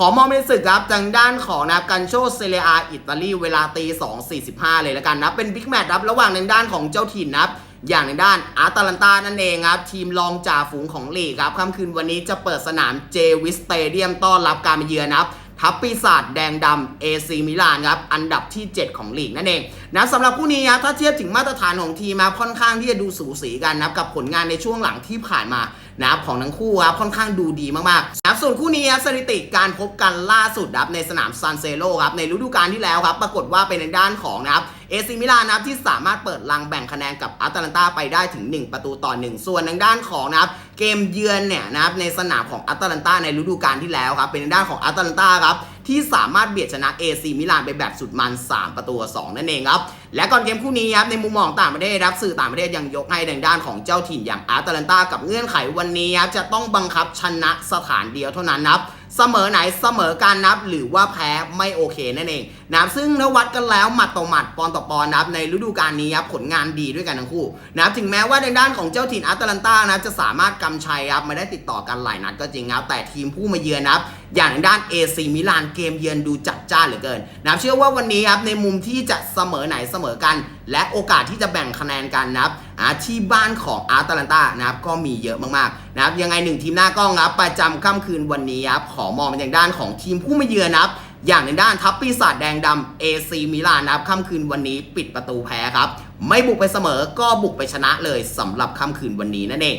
ขอมองเป็นศึกครับทางด้านของนับกันโชเซเลียอาอิตาลีเวลาตี2.45 เลยแล้วกันนะเป็นบิ๊กแมตช์ครับระหว่างทางด้านของเจ้าถิ่นนะครับอย่างในด้านอาร์ตาลันตานั่นเองครับ ทีมรองจ่าฝูงของลีกครับค่ำคืนวันนี้จะเปิดสนามเจวิสเตเดียมต้อนรับการมาเยือนนะครับ ทัพปีศาจแดงดำเอซีมิลานครับ อันดับที่ 7 ของลีกนั่นเองนะสำหรับคู่นี้ครับถ้าเทียบถึงมาตรฐานของทีมครับค่อนข้างที่จะดูสูสีกันนะกับผลงานในช่วงหลังที่ผ่านมานะครับของทั้งคู่ครับค่อนข้างดูดีมากๆนะส่วนคู่นี้ครับสถิติการพบกันล่าสุดครับในสนามซันเซโลครับในฤดูกาลที่แล้วครับปรากฏว่าเป็นในด้านของนะครับเอซิมิลานนะครับที่สามารถเปิดลังแบ่งคะแนนกับอาตาลันตาไปได้ถึง 1 ประตูต่อ 1 ส่วนทางด้านของนะครับ เกมเยือนเนี่ยนะครับในสนามของอัตแลนตาในฤดูกาลที่แล้วครับเป็นด้านของอัตแลนตาครับที่สามารถเบียดชนะเอซีมิลานไปแบบสุดมัน 3 ประตูต่อ2นั่นเองครับ และก่อนเกมคู่นี้ครับในมุมมองต่างประเทศรับสื่อต่างประเทศยังยกให้ดังด้านของเจ้าถิ่นอย่างอาตแลนตากับเงื่อนไขวันนี้ครับจะต้องบังคับชนะสถานเดียวเท่านั้นครับ เสมอไหนเสมอการนับหรือว่าแพ้ไม่โอเคนั่นเองนะครับซึ่งถ้าวัดกันแล้วหมัดต่อหมัดปอนต่อปอนนะครับในฤดูกาลนี้ครับผลงานดีด้วยกันทั้งคู่นะครับถึงแม้ว่าในด้านของเจ้าถิ่นอาตแลันตานะจะสามารถกำชัยครับมาได้ติดต่อกันหลายนัดก็จริงครับแต่ทีมผู้มาเยือนนะครับอย่างด้านเอซีมิลานเกมเยือนดูจัดจ้านเหลือเกินนับเชื่อว่าวันนี้ครับในมุมที่จะเสมอไหนเสมอกัน และโอกาสที่จะแบ่งคะแนนกันนะครับอาที่บ้านของอาร์ตาลันตานะครับก็มีเยอะมากๆนะครับยังไงหนึ่งทีมหน้ากล้องครับประจำค่ำคืนวันนี้ครับขอมองไปยังด้านของทีมผู้มาเยือนนะครับอย่างในด้านทัพปีศาจแดงดำเอซีมิลานนะครับค่ำคืนวันนี้ปิดประตูแพ้ครับ ไม่บุกไปเสมอก็บุกไปชนะเลยสำหรับค่ำคืนวันนี้นั่นเอง